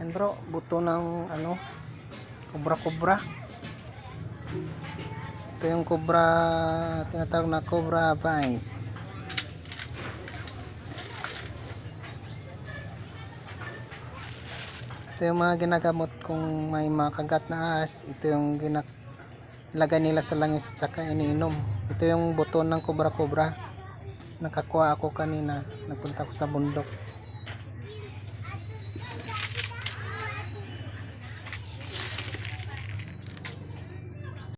Yan bro, buto ng ano, kubra-kubra. Ito yung kubra, tinatawag na cobra vines. Ito yung mga ginagamot kung may mga kagat na ahas. Ito yung ginak nila sa langis at saka iniinom. Ito yung buto ng kubra-kubra. Nakakuha ako kanina. Nagpunta ako sa bundok.